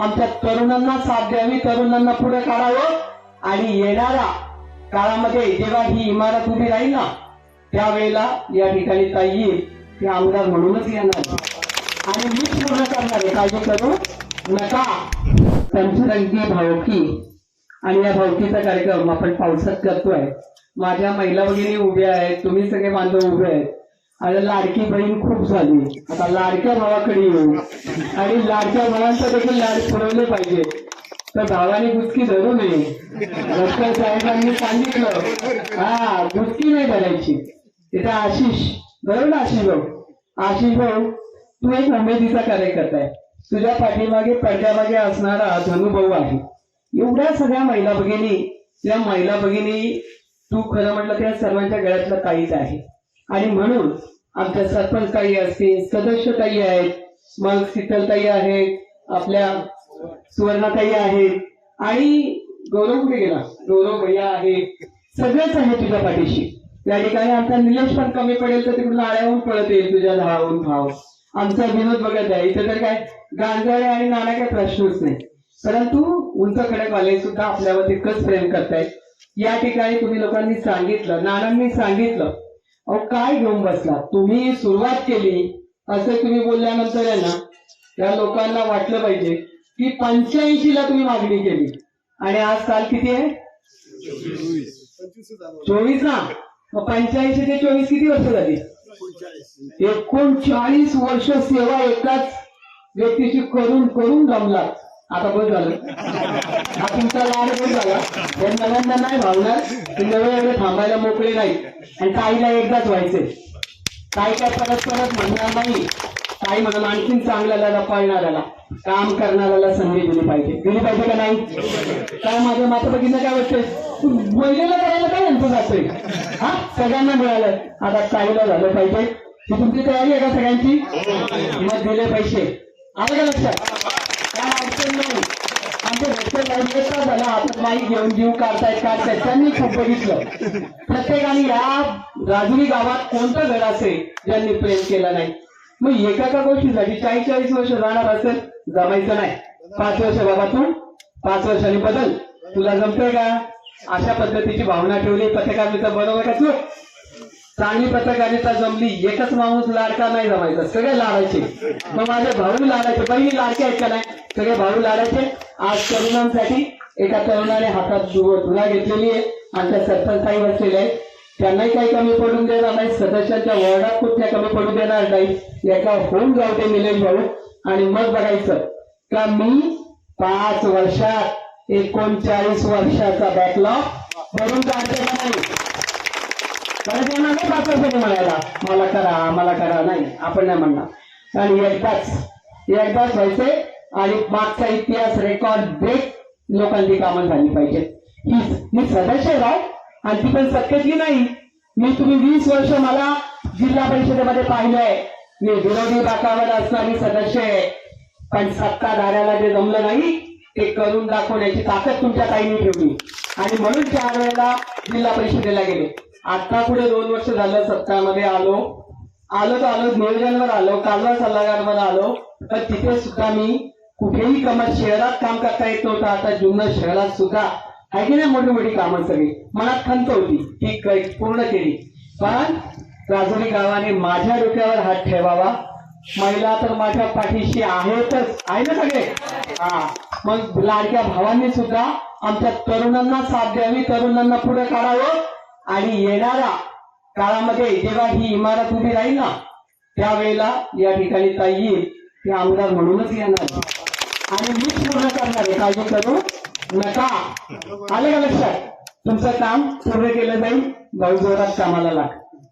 आमच्या तरुणांना साथ द्यावी तरुणांना पुढे काढावं. आणि येणारा काळामध्ये जेव्हा ही इमारत उभी राहील ना त्यावेळेला या ठिकाणी ताई येईल ते आमदार म्हणूनच येणार. आणि मीच पूर्ण करणार आहे. काळजी करू? नका. पंचरंगी भावकी. आणि या भावकीचा कार्यक्रम आपण पावसात करतोय. माझ्या महिला भगिनी उभ्या आहेत. तुम्ही सगळे बांधव उभे आहेत. आणि लाडकी बहीण खूप झाली. आता लाडक्या भावाकडे येऊ. आणि लाडक्या भावांचा देखील लाड पुरवले पाहिजे. तर भावाने गुचकी धरू नये. डॉक्टर साहेबांनी सांगितलं. हा गुचकी नाही धरायची. तिथे आशिष. बरोबर ना आशिष भाऊ? आशिष भाऊ तू एक उमेदीचा कार्यकर्ता आहे. तुझ्या पाठीमागे पडद्यामागे असणारा धनुभाऊ आहे. एवढ्या सगळ्या महिला भगिनी त्या महिला भगिनी तू खरं म्हटलं त्या सर्वांच्या गळ्यातलं काहीच आहे. आणि म्हणून आमच्या सरपंच ताई असतील सदस्य ताई आहेत मग शीतलताई आहेत आपल्या सुवर्णाताई आहेत आणि गौरव कुठे गेला? गौरव भैया आहे सगळेच आहे तुझ्या पाठीशी. या ठिकाणी आमचा निलेश पण कमी पडेल तर तिकडून आळ्याहून पळत येईल तुझ्या धावून भाव आमचा विनोद बघत आहे इथे तर काय गांजाळे आणि नाना काय प्रश्नच नाही. परंतु उंच खडकवाले सुद्धा आपल्यावर तितकंच प्रेम करतायत. या ठिकाणी तुम्ही लोकांनी सांगितलं नानांनी सांगितलं अहो काय घेऊन बसला? तुम्ही सुरुवात केली असं तुम्ही बोलल्यानंतर आहे ना त्या लोकांना वाटलं पाहिजे की पंच्याऐंशी ला तुम्ही मागणी केली. आणि आज काल किती आहे? चोवीस. ना? मग पंच्याऐंशी ते चोवीस किती वर्ष झाली? एकोणचाळीस वर्ष सेवा एकाच व्यक्तीची करून करून जमला आता बस झालं. हा तुमचा लाड बस झाला. हे नव्यांना नाही भावणार. ते नवे एवढे थांबायला मोकळे नाही. आणि ताईला एकदाच व्हायचे ताई काय परत परत म्हणणार नाही. ताई म्हणून आणखीन चांगल्याला पाळणाऱ्याला काम करणाऱ्याला संधी दिली पाहिजे. दिली पाहिजे का नाही? काय माझ्या माता बघितलं काय वाटतंय? महिलेला करायला काय यांचं जातोय हा? सगळ्यांना मिळालं आता ताईला झालं पाहिजे. ही तुमची तयारी आहे का सगळ्यांची? मग दिले पैसे. आलं का लक्षात? काय अडचण झाला हातात घेऊन जीव काढतायत काढतायत त्यांनी खूप बघितलं. प्रत्येकाने या राजुरी गावात कोणतं घर असेल ज्यांनी प्रेम केला नाही. मग एका एका गोष्टीसाठी चाळीस चाळीस वर्ष राहणार असेल जमायचं नाही पाच वर्ष बाबा तू पाच वर्षांनी बदल तुला जमतंय का? अशा पद्धतीची भावना ठेवली पत्रकारिता बरोबर का तू चांगली पत्रकारिता जमली एकच माणूस लाडका नाही जमायचा सगळे लाडायचे. मग माझे भाऊ लाडायचे बहिणी लाडके आहेत का नाही? सगळे भाऊ लाडायचे. आज तरुणांसाठी एका तरुणाने हातात धु- घेतलेली आहे आमच्या सरपंच साहेब बसलेले आहेत. त्यांनाही काही कमी पडून देणार नाही सदस्यांच्या वॉर्डात कुठल्या कमी पडून देणार नाही. याचा होऊन जाऊ ते निलेश भाऊ आणि मग बघायचं का मी पाच वर्षात एकोणचाळीस वर्षाचा बॅकलॉग भरून काढते का नाही? मला त्यांना नाही पाच वर्षांनी म्हणायला मला करा मला करा. नाही आपण नाही म्हणणार. आणि एकदाच एकदाच व्हायचे आणि मागचा इतिहास रेकॉर्ड ब्रेक लोकांची कामं झाली पाहिजेत. ही मी सदस्य आहे राव आणि ती पण सत्तेतली नाही. मी तुम्ही वीस वर्ष मला जिल्हा परिषदेमध्ये पाहिलंय. मी विरोधी बाकावर असणारी सदस्य आहे. पण सत्ताधाऱ्याला जे जमलं नाही ते करून दाखवण्याची ताकद तुमच्या ताईने ठेवली. आणि म्हणून चार वेळेला जिल्हा परिषदेला गेले. आता पुढे दोन वर्ष झालं सत्तामध्ये आलो. आलो तर आलो नियोजनवर आलो कालवा सल्लागारवर आलो. तर तिथे सुद्धा मी कुठेही काम शहरात काम करता येत नव्हतं. आता जुन्नर शहरात सुद्धा आहे की नाही मोठी मोठी कामं सगळी? मनात खंत होती. ती पूर्ण केली. पण राजुरी गावाने माझ्या डोक्यावर हात ठेवावा. महिला तर माझ्या पाठीशी आहेतच. आहे ना सगळे? हा. मग लाडक्या भावांनी सुद्धा आमच्या तरुणांना साथ द्यावी तरुणांना पुढे काढावं. आणि येणाऱ्या काळामध्ये जेव्हा ही इमारत उभी राहील ना त्यावेळेला या ठिकाणी ताई येईल. ते आमदार म्हणूनच येणार. आणि मीच पूर्ण करणार आहे. काळजी करू नका. आलं का लक्षात? तुमचं काम पूर्ण केलं जाईल. भाऊ जोरात कामाला लाग.